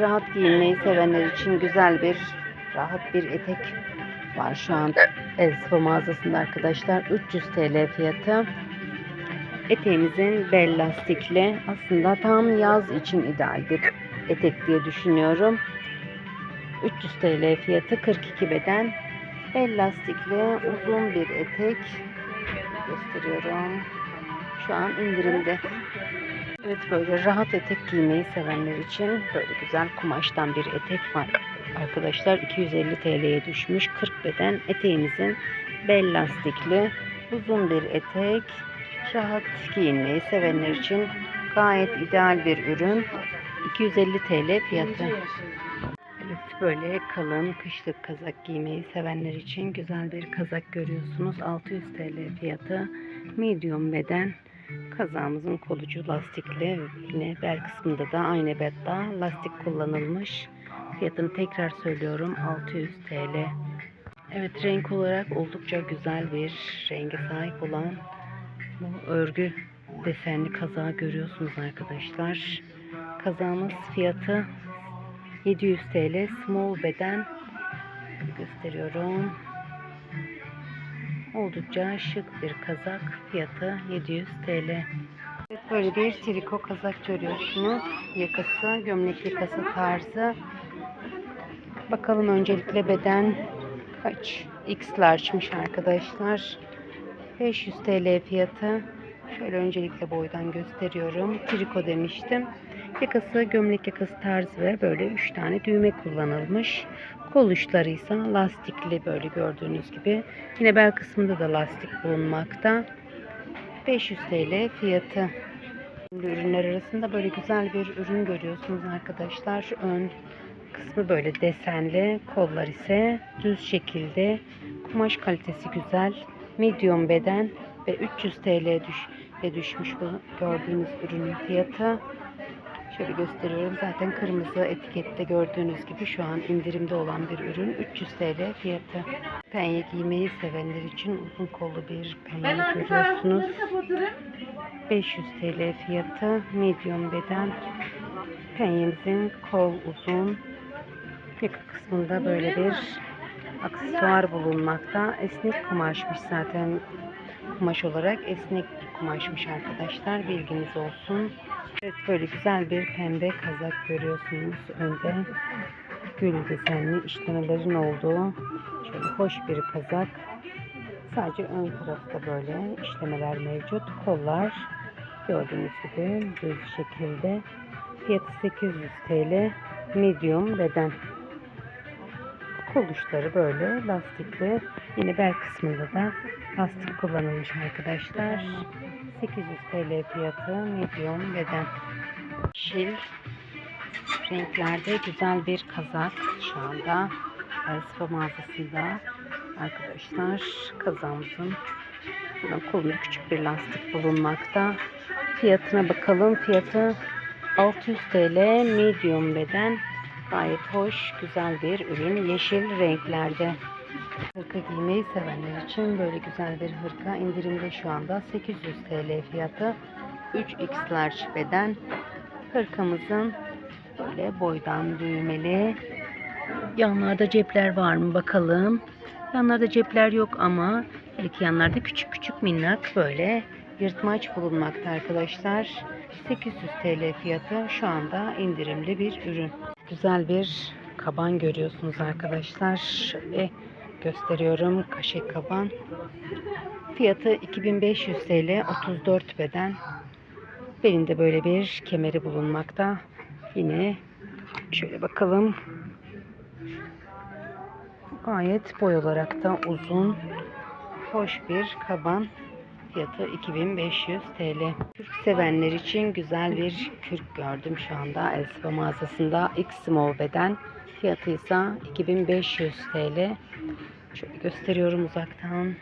rahat giyinmeyi sevenler için güzel bir rahat bir etek var şu an Elsifa mağazasında arkadaşlar. 300 TL fiyatı. Eteğimizin bel lastikli. Aslında tam yaz için ideal bir etek diye düşünüyorum. 300 TL fiyatı 42 beden. Bel lastikli uzun bir etek. Gösteriyorum. Şu an indirimde. Evet böyle rahat etek giymeyi sevenler için böyle güzel kumaştan bir etek var. Arkadaşlar 250 TL'ye düşmüş 40 beden eteğimizin bel lastikli uzun bir etek. Rahat giyinmeyi sevenler için gayet ideal bir ürün. 250 TL fiyatı. Evet böyle kalın kışlık kazak giymeyi sevenler için güzel bir kazak görüyorsunuz. 600 TL fiyatı. Medium beden. Kazağımızın kolucu lastikli. Yine bel kısmında da aynı bedda lastik kullanılmış. Fiyatını tekrar söylüyorum 600 TL. Evet renk olarak oldukça güzel bir renge sahip olan bu örgü desenli kazağı görüyorsunuz arkadaşlar. Kazağımız fiyatı 700 TL small beden gösteriyorum. Oldukça şık bir kazak fiyatı 700 TL. Böyle bir triko kazak görüyorsunuz. Yakası, gömlek yakası tarzı. Bakalım öncelikle beden kaç? X large'mış arkadaşlar. 500 TL fiyatı. Şöyle öncelikle boydan gösteriyorum. Triko demiştim. Yakası gömlek yakası tarzı ve böyle 3 tane düğme kullanılmış. Kol uçları ise lastikli böyle gördüğünüz gibi. Yine bel kısmında da lastik bulunmakta. 500 TL fiyatı. Ürünler arasında böyle güzel bir ürün görüyorsunuz arkadaşlar. Ön kısmı böyle desenli, kollar ise düz şekilde. Kumaş kalitesi güzel. Medium beden ve 300 TL düş ve düşmüş bu gördüğünüz ürünün fiyatı. Şöyle gösteriyorum. Zaten kırmızı etikette gördüğünüz gibi şu an indirimde olan bir ürün. 300 TL fiyatı. Penye giymeyi sevenler için uzun kollu bir penye görüyorsunuz. 500 TL fiyatı. Medium beden. Penyemizin kol uzun. Yaka kısmında böyle bir aksesuar bulunmakta. Esnek kumaşmış zaten kumaş olarak esnek kumaşmış arkadaşlar. Bilginiz olsun. Evet böyle güzel bir pembe kazak görüyorsunuz önde. Gül desenli işlemelerin olduğu şöyle hoş bir kazak. Sadece ön tarafta böyle işlemeler mevcut. Kollar gördüğünüz gibi düz şekilde. Fiyatı 800 TL. Medium beden. Kol uçları böyle lastikli. Yine bel kısmında da lastik kullanılmış arkadaşlar. 800 TL fiyatı medium beden. Yeşil renklerde güzel bir kazak şu anda Elsifa mağazasında arkadaşlar kazağımızın bunun kolunda küçük bir lastik bulunmakta. Fiyatına bakalım. Fiyatı 600 TL medium beden. Gayet hoş, güzel bir ürün. Yeşil renklerde. Hırka giymeyi sevenler için böyle güzel bir hırka indirimde şu anda 800 TL fiyatı. 3x large beden. Hırkamızın böyle boydan düğmeli. Yanlarda cepler var mı bakalım? Yanlarda cepler yok ama her iki yanlarda küçük küçük minnak böyle yırtmaç bulunmakta arkadaşlar. 800 TL fiyatı şu anda indirimli bir ürün güzel bir kaban görüyorsunuz arkadaşlar şöyle gösteriyorum. Kaşe kaban. Fiyatı 2500 TL 34 beden. Belinde böyle bir kemeri bulunmakta. Yine şöyle bakalım. Gayet boy olarak da uzun. Hoş bir kaban. Fiyatı 2500 TL. Kürk sevenler için güzel bir kürk gördüm şu anda Elsifa mağazasında. X small beden. Fiyatı ise 2500 TL. Şöyle gösteriyorum uzaktan.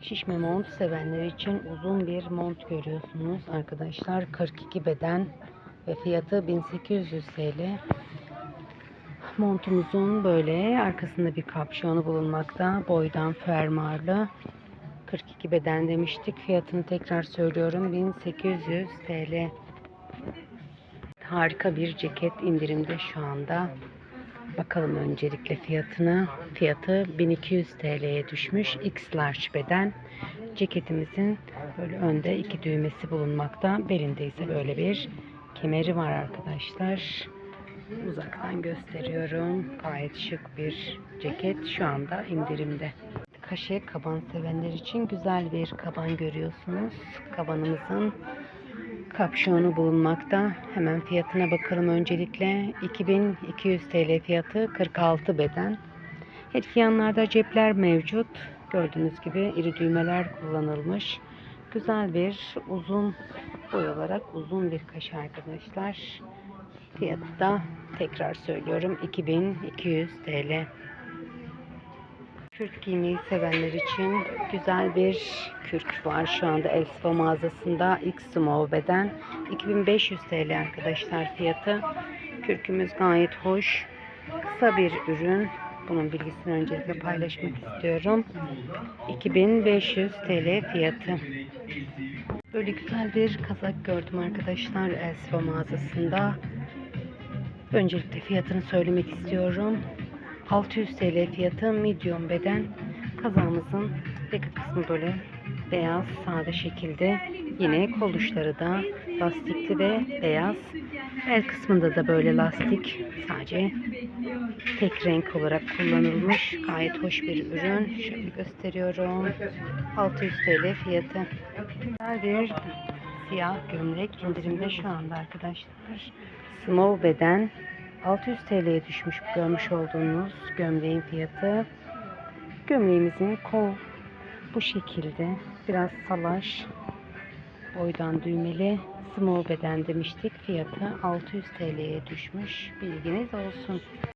Şişme mont sevenler için uzun bir mont görüyorsunuz arkadaşlar. 42 beden ve fiyatı 1800 TL. Montumuzun böyle arkasında bir kapşonu bulunmakta. Boydan fermuarlı. 42 beden demiştik. Fiyatını tekrar söylüyorum. 1800 TL. Harika bir ceket indirimde şu anda. Bakalım öncelikle fiyatına. Fiyatı 1200 TL'ye düşmüş. X large beden. Ceketimizin böyle önde iki düğmesi bulunmakta. Belinde ise böyle bir kemeri var arkadaşlar. Uzaktan gösteriyorum. Gayet şık bir ceket şu anda indirimde. Kaşe kaban sevenler için güzel bir kaban görüyorsunuz. Kabanımızın kapşonu bulunmakta. Hemen fiyatına bakalım öncelikle. 2200 TL fiyatı 46 beden. Her iki yanlarda cepler mevcut. Gördüğünüz gibi iri düğmeler kullanılmış. Güzel bir uzun boy olarak uzun bir kaş arkadaşlar. Fiyatı da tekrar söylüyorum 2200 TL. Kürk giymeyi sevenler için güzel bir kürk var şu anda Elsifa mağazasında X Small beden 2500 TL arkadaşlar fiyatı. Kürkümüz gayet hoş. Kısa bir ürün. Bunun bilgisini öncelikle paylaşmak istiyorum. 2500 TL fiyatı. Böyle güzel bir kazak gördüm arkadaşlar Elsifa mağazasında. Öncelikle fiyatını söylemek istiyorum. 600 TL fiyatı medium beden. Kazağımızın yaka kısmı böyle beyaz sade şekilde. Yine kol uçları da lastikli ve beyaz. El kısmında da böyle lastik sadece tek renk olarak kullanılmış. Gayet hoş bir ürün. Şöyle gösteriyorum. 600 TL fiyatı. Bir siyah gömlek indirimde şu anda arkadaşlar. Small beden 600 TL'ye düşmüş görmüş olduğunuz gömleğin fiyatı. Gömleğimizin kol bu şekilde biraz salaş boydan düğmeli small beden demiştik. Fiyatı 600 TL'ye düşmüş. Bilginiz olsun.